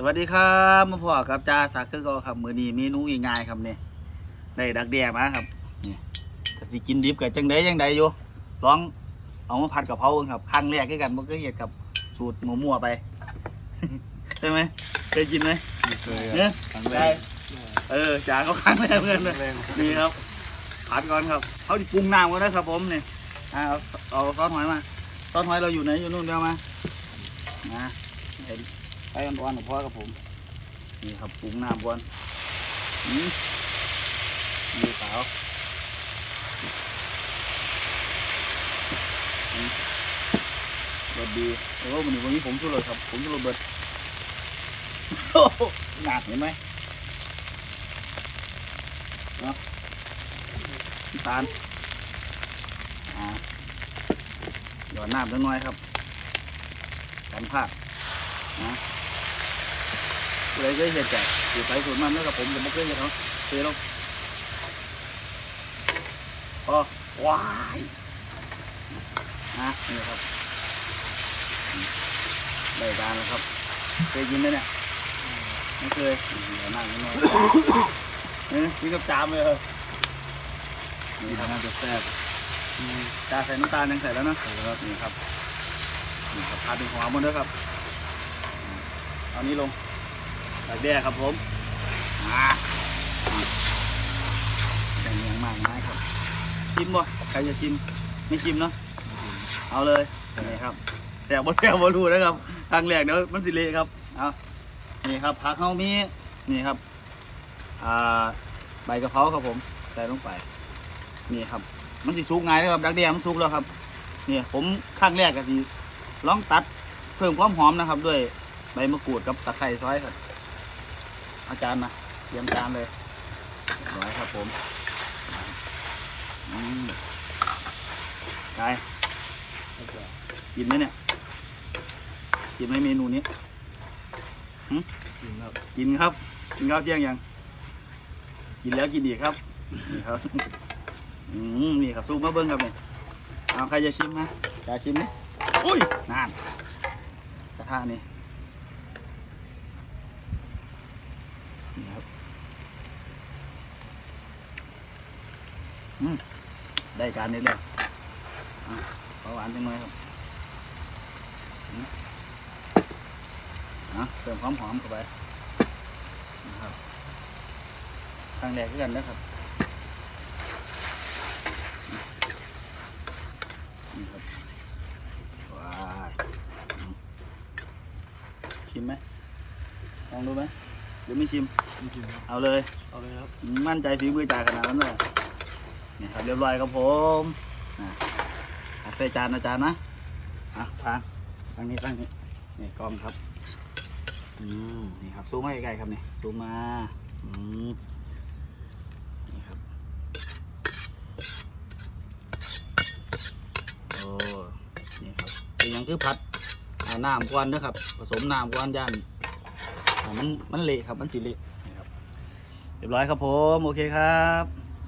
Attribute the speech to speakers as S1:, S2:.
S1: สวัสดีครับมาพ่อกับจ่าสักคือก็ครับมื้อนี้เมนูง่ายๆครับเนี่ยได้ดักแด้มาครับนี่ถ้าสิกินดิบก็จังไดจังไดอยู่ลองเอามาผัดกะเพราเบิ่งครับครั้งแรกคือกันบ่เคยเฮ็ดกับสูตรมั่วๆไปใช่ไหมเคยกินไหม
S2: ไม่เคย
S1: เนี่ย
S2: ครั้งแร
S1: ได้
S2: ก
S1: เออจ่าเขาครั้งแรกเหมือนกันนะ
S2: แรก
S1: นี่ครับผัดก่อนครับเขาดิปรุงน้ำก่อนนะครับผมนี่อ่าเอาเอาซอสหอยมาซอสหอยเราอยู่ไหนอยู่นู่นเดียวมานะเห็น ไปกันอ่อนๆกับพ่อกับผม นี่ครับปรุงน้ำก่อนอืมนี่ขาวอืมรสดีแต่ว่าวันนี้วันนี้ผมชุรสครับ ผมชุรสเบิดโอ้โหหนักเห็นไหมเนาะน้ำตาลอ่าหยอดน้ำจังน้อยครับกันพลาดนะ เลยก็เห็นจากสูตรไทยสูตรมันแล้วกับผมจะไม่เคยเห็นเขาเทลงพอว้ายนะนี่ครับได้การแล้วครับ เคยกินไหมเนี่ยไม่เคยเดี๋ยวนั่งนิดหน่อยนี่กับจามเลยเหรอนี่ครับ
S2: น่าจะแซ่บ
S1: อืมจาใส่น้ำตาลยังใส่แล้วนะใส่แล้วครับนี่ครับนี่ครับทาเป็นหัวหมดด้วยครับเอานี้ลง ใส่แด้ครับผมอ่าอย่างเงี้ยมากง่ายครับชิมบ่ใครจะชิมไม่ชิมเนาะเอาเลยนี่ครับแต่บ่แซ่บบ่รู้นะครับทางแรกเดี๋ยวมันสิเละครับเอานี่ครับผักเฮามีนี่ครับอ่าใบกะเพราครับผมใส่ลงไปนี่ครับ มันสิสุกง่ายนะครับดักแด้มันสุกแล้วครับนี่ผมข้างแรกก็สิลองตัดเพิ่มความหอมนะครับ ด้วยใบมะกรูดกับตะไคร้ซอยครับเอาจารย์มาเตรียมจานเลยเรียบร้อยครับผมอืมกายกินไหมเนี่ย กินไหมเมนูนี้
S2: กินครับ
S1: กินครับ กินข้าวเที่ยงยัง กินแล้วกินอีกครับ นี่ครับ อืมนี่ครับซุปมาเบิ้งครับเนี่ยเอาใครจะชิมนะจะชิมไหมอุ้ยนานกระทะนี่ ครับอืมได้การนี้เลยอะขอหวานจังหน่อยครับอืมอะเติมความหอมเข้าไปนะครับครั้งแรกกันนะครับนี่ครับว้าชิมไหมลองดูไหม หรือไม่ชิม
S2: จริงๆครับ
S1: เอาเลย
S2: เอาเลยครับ
S1: มั่นใจฝีมือจ่าขนาดนั้นเลยนี่ครับเรียบร้อยครับผมนะตักใส่จานนะจานนะอะทางทางนี้ตั้งนี้นี่กล้องครับ อืม นี่ครับซูมมาใกล้ๆครับนี่ซูมมา อืม นี่ครับ โอ้ นี่ครับเป็นอย่างคือผัดอ่าน้ำกวนนะครับ ผสมน้ำกวนย่านอ่า มันมันเละครับมันสีเละครับเรียบร้อยครับผม โอเคครับ